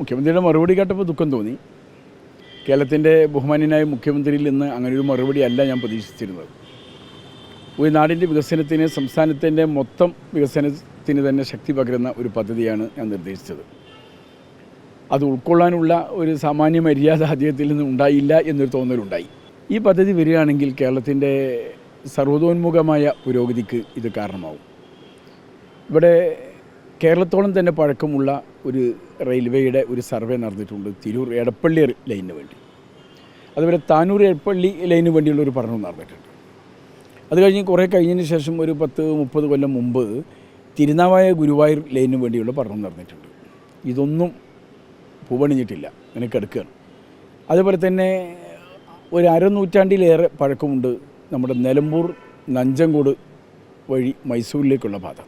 മുഖ്യമന്ത്രിയുടെ മറുപടി കേട്ടപ്പോൾ ദുഃഖം തോന്നി. കേരളത്തിന്റെ ബഹുമാന്യനായ മുഖ്യമന്ത്രിയിൽ നിന്ന് അങ്ങനെ ഒരു മറുപടി അല്ല ഞാൻ പ്രതീക്ഷിച്ചിരുന്നത്. ഒരു നാടിന്റെ വികസനത്തിന് സംസ്ഥാനത്തിന്റെ മൊത്തം വികസനത്തിന് തന്നെ ശക്തി പകരുന്ന ഒരു പദ്ധതിയാണ് ഞാൻ നിർദ്ദേശിച്ചത്. അത് ഉൾക്കൊള്ളാനുള്ള ഒരു സാമാന്യ മര്യാദ അദ്ദേഹത്തിൽ നിന്ന് ഉണ്ടായില്ല എന്നൊരു തോന്നലുണ്ടായി. ഈ പദ്ധതി വരികയാണെങ്കിൽ കേരളത്തിന്റെ സർവതോന്മുഖമായ പുരോഗതിക്ക് ഇത് കാരണമാവും. ഇവിടെ കേരളത്തോളം തന്നെ പഴക്കമുള്ള ഒരു റെയിൽവേയുടെ ഒരു സർവേ നടന്നിട്ടുണ്ട് തിരൂർ എടപ്പള്ളി ലൈനിന് വേണ്ടി. അതുപോലെ താനൂർ എടപ്പള്ളി ലൈനിന് വേണ്ടിയുള്ള ഒരു പഠനം നടന്നിട്ടുണ്ട്. അത് കഴിഞ്ഞ് കുറേ കഴിഞ്ഞതിന് ശേഷം ഒരു പത്ത് മുപ്പത് കൊല്ലം മുമ്പ് തിരുനാവായ ഗുരുവായൂർ ലൈനിന് വേണ്ടിയുള്ള പഠനം നടന്നിട്ടുണ്ട്. ഇതൊന്നും പൂവണിഞ്ഞിട്ടില്ല. അങ്ങനെ കിടക്കുകയാണ് അതുപോലെ തന്നെ ഒരു അരനൂറ്റാണ്ടിലേറെ പഴക്കമുണ്ട് നമ്മുടെ നിലമ്പൂർ നഞ്ചങ്കോട് വഴി മൈസൂരിലേക്കുള്ള പാത.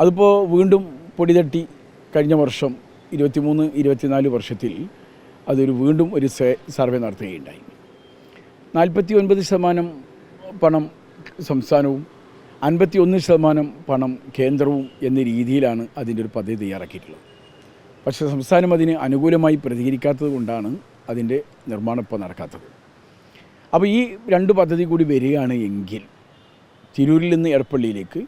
അതിപ്പോൾ വീണ്ടും പൊടിതട്ടി കഴിഞ്ഞ വർഷം ഇരുപത്തിമൂന്ന് ഇരുപത്തിനാല് വർഷത്തിൽ അതൊരു വീണ്ടും ഒരു സർവേ നടത്തുകയുണ്ടായി. നാൽപ്പത്തി ഒൻപത് ശതമാനം പണം സംസ്ഥാനവും അൻപത്തി ഒന്ന് ശതമാനം പണം കേന്ദ്രവും എന്ന രീതിയിലാണ് അതിന്റെ ഒരു പദ്ധതി തയ്യാറാക്കിയിട്ടുള്ളത്. പക്ഷേ സംസ്ഥാനം അതിന് അനുകൂലമായി പ്രതികരിക്കാത്തത് കൊണ്ടാണ് അതിന്റെ നിർമ്മാണം ഇപ്പോൾ നടക്കാത്തത്. അപ്പോൾ ഈ രണ്ട് പദ്ധതി കൂടി വരികയാണ് എങ്കിൽ തിരൂരിൽ നിന്ന് എടപ്പള്ളിയിലേക്ക്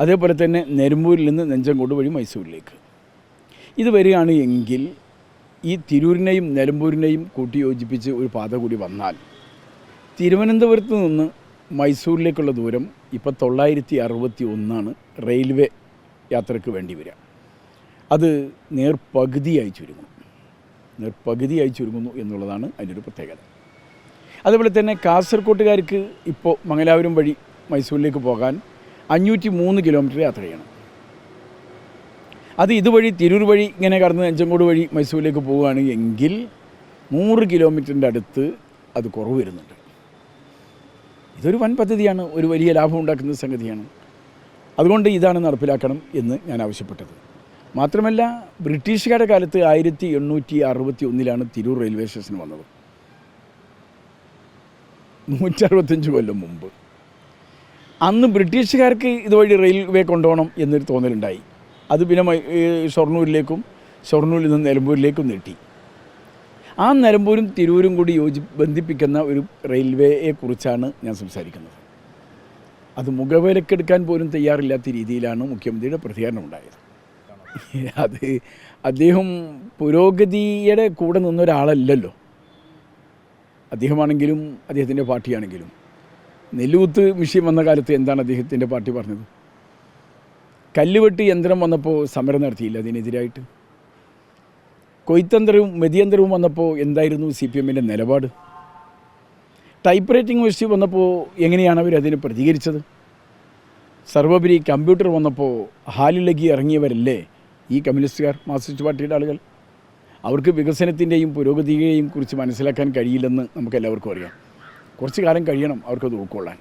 അതേപോലെ തന്നെ നെരുമ്പൂരിൽ നിന്ന് നെഞ്ചങ്കോട് വഴി മൈസൂരിലേക്ക്. ഇത് വരികയാണ് എങ്കിൽ ഈ തിരൂരിനെയും നിലമ്പൂരിനെയും കൂട്ടിയോജിപ്പിച്ച് ഒരു പാത കൂടി വന്നാൽ തിരുവനന്തപുരത്ത് നിന്ന് മൈസൂരിലേക്കുള്ള ദൂരം ഇപ്പോൾ തൊള്ളായിരത്തി അറുപത്തി ഒന്നാണ് റെയിൽവേ യാത്രയ്ക്ക് വേണ്ടി വരിക. അത് നേർപകുതിയായി ചുരുങ്ങും. നേർപകുതിയായി ചുരുങ്ങുന്നു എന്നുള്ളതാണ് അതിന്റെ ഒരു പ്രത്യേകത. അതുപോലെ തന്നെ കാസർകോട്ടുകാർക്ക് ഇപ്പോൾ മംഗലാപുരം വഴി മൈസൂരിലേക്ക് പോകാൻ അഞ്ഞൂറ്റി മൂന്ന് കിലോമീറ്റർ യാത്ര ചെയ്യണം. അത് ഇതുവഴി തിരൂർ വഴി ഇങ്ങനെ കടന്ന് അഞ്ചങ്കോട് വഴി മൈസൂരിലേക്ക് പോവുകയാണ് എങ്കിൽ നൂറ് കിലോമീറ്ററിന്റെ അടുത്ത് അത് കുറവ് വരുന്നുണ്ട്. ഇതൊരു വൻ പദ്ധതിയാണ് ഒരു വലിയ ലാഭം ഉണ്ടാക്കുന്ന സംഗതിയാണ്. അതുകൊണ്ട് ഇതാണ് നടപ്പിലാക്കണം എന്ന് ഞാൻ ആവശ്യപ്പെട്ടത്. മാത്രമല്ല ബ്രിട്ടീഷുകാരുടെ കാലത്ത് ആയിരത്തി എണ്ണൂറ്റി അറുപത്തി ഒന്നിലാണ് തിരൂർ റെയിൽവേ സ്റ്റേഷൻ വന്നത്. നൂറ്ററുപത്തഞ്ച് കൊല്ലം മുമ്പ്. അന്ന് ബ്രിട്ടീഷുകാർക്ക് ഇതുവഴി റെയിൽവേ കൊണ്ടുപോകണം എന്നൊരു തോന്നലുണ്ടായി. അത് പിന്നെ ഷൊർണൂരിലേക്കും ഷൊർണൂരിൽ നിന്ന് നിലമ്പൂരിലേക്കും നീട്ടി. ആ നിലമ്പൂരും തിരൂരും കൂടി യോജി ബന്ധിപ്പിക്കുന്ന ഒരു റെയിൽവേയെക്കുറിച്ചാണ് ഞാൻ സംസാരിക്കുന്നത്. അത് മുഖവിലക്കെടുക്കാൻ പോലും തയ്യാറില്ലാത്ത രീതിയിലാണ് മുഖ്യമന്ത്രിയുടെ പ്രതികരണം ഉണ്ടായത്. അത് അദ്ദേഹം പുരോഗതിയുടെ കൂടെ നിന്നൊരാളല്ലല്ലോ. അദ്ദേഹമാണെങ്കിലും അദ്ദേഹത്തിന്റെ പാർട്ടിയാണെങ്കിലും നെല്ലുകുത്ത് വിഷയം വന്ന കാലത്ത് എന്താണ് അദ്ദേഹത്തിന്റെ പാർട്ടി പറഞ്ഞത്? കല്ലുവെട്ടി യന്ത്രം വന്നപ്പോൾ സമരം നടത്തിയില്ല അതിനെതിരായിട്ട്? കൊയ്ത്തന്ത്രവും മെതിയന്ത്രവും വന്നപ്പോൾ എന്തായിരുന്നു സി പി എമ്മിന്റെ നിലപാട്? ടൈപ്പ് റൈറ്റിംഗ് മെഷീൻ വന്നപ്പോൾ എങ്ങനെയാണ് അവർ അതിന് പ്രതികരിച്ചത്? സർവോപരി കമ്പ്യൂട്ടർ വന്നപ്പോൾ ഹാലിളകി ഇറങ്ങിയവരല്ലേ ഈ കമ്മ്യൂണിസ്റ്റുകാർ മാർക്സിസ്റ്റ് പാർട്ടിയുടെ ആളുകൾ? അവർക്ക് വികസനത്തിന്റെയും പുരോഗതിയെയും കുറിച്ച് മനസ്സിലാക്കാൻ കഴിയില്ലെന്ന് നമുക്കെല്ലാവർക്കും അറിയാം. കുറച്ച് കാലം കഴിയണം അവർക്കത് ഉൾക്കൊള്ളാൻ.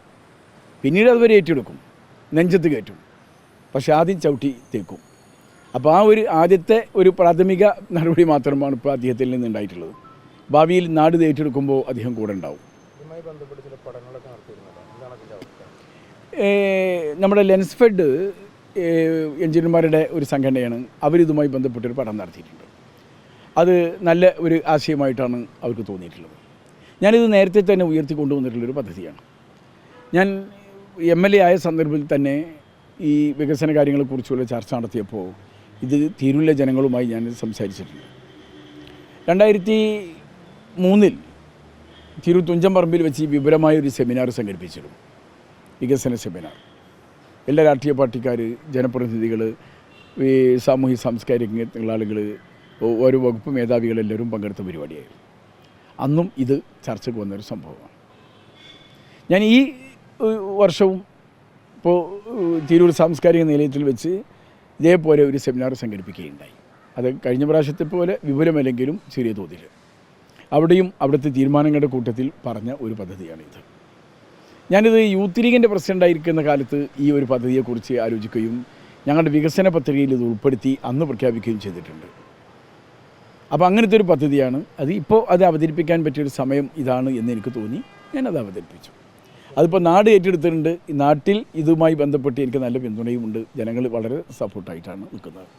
പിന്നീട് അതുവരെ ഏറ്റെടുക്കും. നെഞ്ചത്ത് കയറ്റും. പക്ഷെ ആദ്യം ചവിട്ടി തേക്കും. അപ്പോൾ ആ ഒരു ആദ്യത്തെ ഒരു പ്രാഥമിക നടപടി മാത്രമാണ് ഇപ്പോൾ അദ്ദേഹത്തിൽ നിന്ന് ഉണ്ടായിട്ടുള്ളത് ഭാവിയിൽ നാട് ഏറ്റെടുക്കുമ്പോൾ അദ്ദേഹം കൂടെ ഉണ്ടാവും. നമ്മുടെ ലെൻസ് ഫെഡ് എഞ്ചിനീയർമാരുടെ ഒരു സംഘടനയാണ്. അവരിതുമായി ബന്ധപ്പെട്ടൊരു പഠനം നടത്തിയിട്ടുണ്ട്. അത് നല്ല ഒരു ആശയമായിട്ടാണ് അവർക്ക് തോന്നിയിട്ടുള്ളത്. ഞാനിത് നേരത്തെ തന്നെ ഉയർത്തി കൊണ്ടുവന്നിട്ടുള്ളൊരു പദ്ധതിയാണ്. ഞാൻ എം എൽ എ ആയ സന്ദർഭത്തിൽ തന്നെ ഈ വികസന കാര്യങ്ങളെക്കുറിച്ചുള്ള ചർച്ച നടത്തിയപ്പോൾ ഇത് തീരുള്ള ജനങ്ങളുമായി ഞാൻ സംസാരിച്ചിട്ടുണ്ട്. രണ്ടായിരത്തി മൂന്നിൽ തിരു തുഞ്ചം പറമ്പിൽ വെച്ച് വിപുലമായ ഒരു സെമിനാർ സംഘടിപ്പിച്ചിരുന്നു. വികസന സെമിനാർ. എല്ലാ രാഷ്ട്രീയ പാർട്ടിക്കാർ ജനപ്രതിനിധികൾ ഈ സാമൂഹ്യ സാംസ്കാരിക ആളുകൾ ഓരോ വകുപ്പ് മേധാവികളെല്ലാവരും പങ്കെടുത്ത പരിപാടിയായിരുന്നു. അന്നും ഇത് ചർച്ചയ്ക്ക് വന്നൊരു സംഭവമാണ്. ഞാൻ ഈ വർഷവും ഇപ്പോൾ തിരൂർ സാംസ്കാരിക നിലയത്തിൽ വെച്ച് ഇതേപോലെ ഒരു സെമിനാർ സംഘടിപ്പിക്കുകയുണ്ടായി. അത് കഴിഞ്ഞ പ്രാവശ്യത്തെ പോലെ വിപുലമല്ലെങ്കിലും ചെറിയ തോതിൽ. അവിടെയും അവിടുത്തെ തീരുമാനങ്ങളുടെ കൂട്ടത്തിൽ പറഞ്ഞ ഒരു പദ്ധതിയാണിത്. ഞാനിത് യൂത്ത് ലീഗിന്റെ പ്രസിഡന്റായിരിക്കുന്ന കാലത്ത് ഈ ഒരു പദ്ധതിയെക്കുറിച്ച് ആലോചിക്കുകയും ഞങ്ങളുടെ വികസന പത്രികയിൽ ഇത് ഉൾപ്പെടുത്തി അന്ന് പ്രഖ്യാപിക്കുകയും ചെയ്തിട്ടുണ്ട്. അപ്പോൾ അങ്ങനത്തെ ഒരു പദ്ധതിയാണ്. അത് ഇപ്പോൾ അത് അവതരിപ്പിക്കാൻ പറ്റിയൊരു സമയം ഇതാണ് എന്ന് എനിക്ക് തോന്നി. ഞാൻ അത് അവതരിപ്പിച്ചു. അതിപ്പോൾ നാട് ഏറ്റെടുത്തിട്ടുണ്ട്. നാട്ടിൽ ഇതുമായി ബന്ധപ്പെട്ട് എനിക്ക് നല്ല പിന്തുണയുമുണ്ട് ജനങ്ങൾ വളരെ സപ്പോർട്ടായിട്ടാണ് നിൽക്കുന്നത്.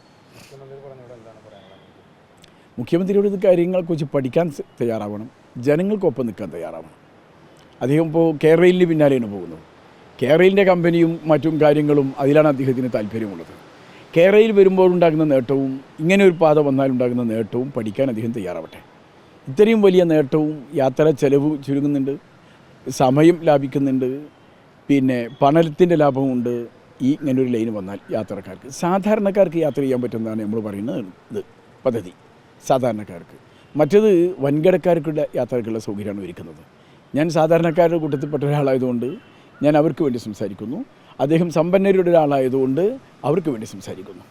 മുഖ്യമന്ത്രിയോട് ഇത് കാര്യങ്ങളെക്കുറിച്ച് പഠിക്കാൻ തയ്യാറാവണം. ജനങ്ങൾക്കൊപ്പം നിൽക്കാൻ തയ്യാറാവണം. അദ്ദേഹം ഇപ്പോൾ കേരളയിലിന് പിന്നാലെയാണ് പോകുന്നത്. കേരളയിലിന്റെ കമ്പനിയും മറ്റും കാര്യങ്ങളും അതിലാണ് അദ്ദേഹത്തിന് താല്പര്യമുള്ളത്. കേരളയിൽ വരുമ്പോൾ ഉണ്ടാകുന്ന നേട്ടവും ഇങ്ങനെ ഒരു പാത വന്നാൽ ഉണ്ടാകുന്ന നേട്ടവും പഠിക്കാൻ അദ്ദേഹം തയ്യാറാവട്ടെ. ഇത്രയും വലിയ നേട്ടവും യാത്ര ചെലവ് ചുരുങ്ങുന്നുണ്ട് സമയം ലാഭിക്കുന്നുണ്ട് പിന്നെ പണത്തിന്റെ ലാഭമുണ്ട് ഈ ഇങ്ങനെ ഒരു ലൈൻ വന്നാൽ യാത്രക്കാർക്ക് സാധാരണക്കാർക്ക് യാത്ര ചെയ്യാൻ പറ്റുന്നതാണ് നമ്മൾ പറയുന്നത് പദ്ധതി. സാധാരണക്കാർക്ക്. മറ്റത് വൻകിടക്കാർക്കുള്ള യാത്രക്കുള്ള സൗകര്യമാണ് ഒരുക്കുന്നത്. ഞാൻ സാധാരണക്കാരുടെ കൂട്ടത്തിൽപ്പെട്ട ഒരാളായതുകൊണ്ട് ഞാൻ അവർക്ക് വേണ്ടി സംസാരിക്കുന്നു. അദ്ദേഹം സമ്പന്നരുടെ ഒരാളായതുകൊണ്ട് അവർക്ക് വേണ്ടി സംസാരിക്കുന്നു.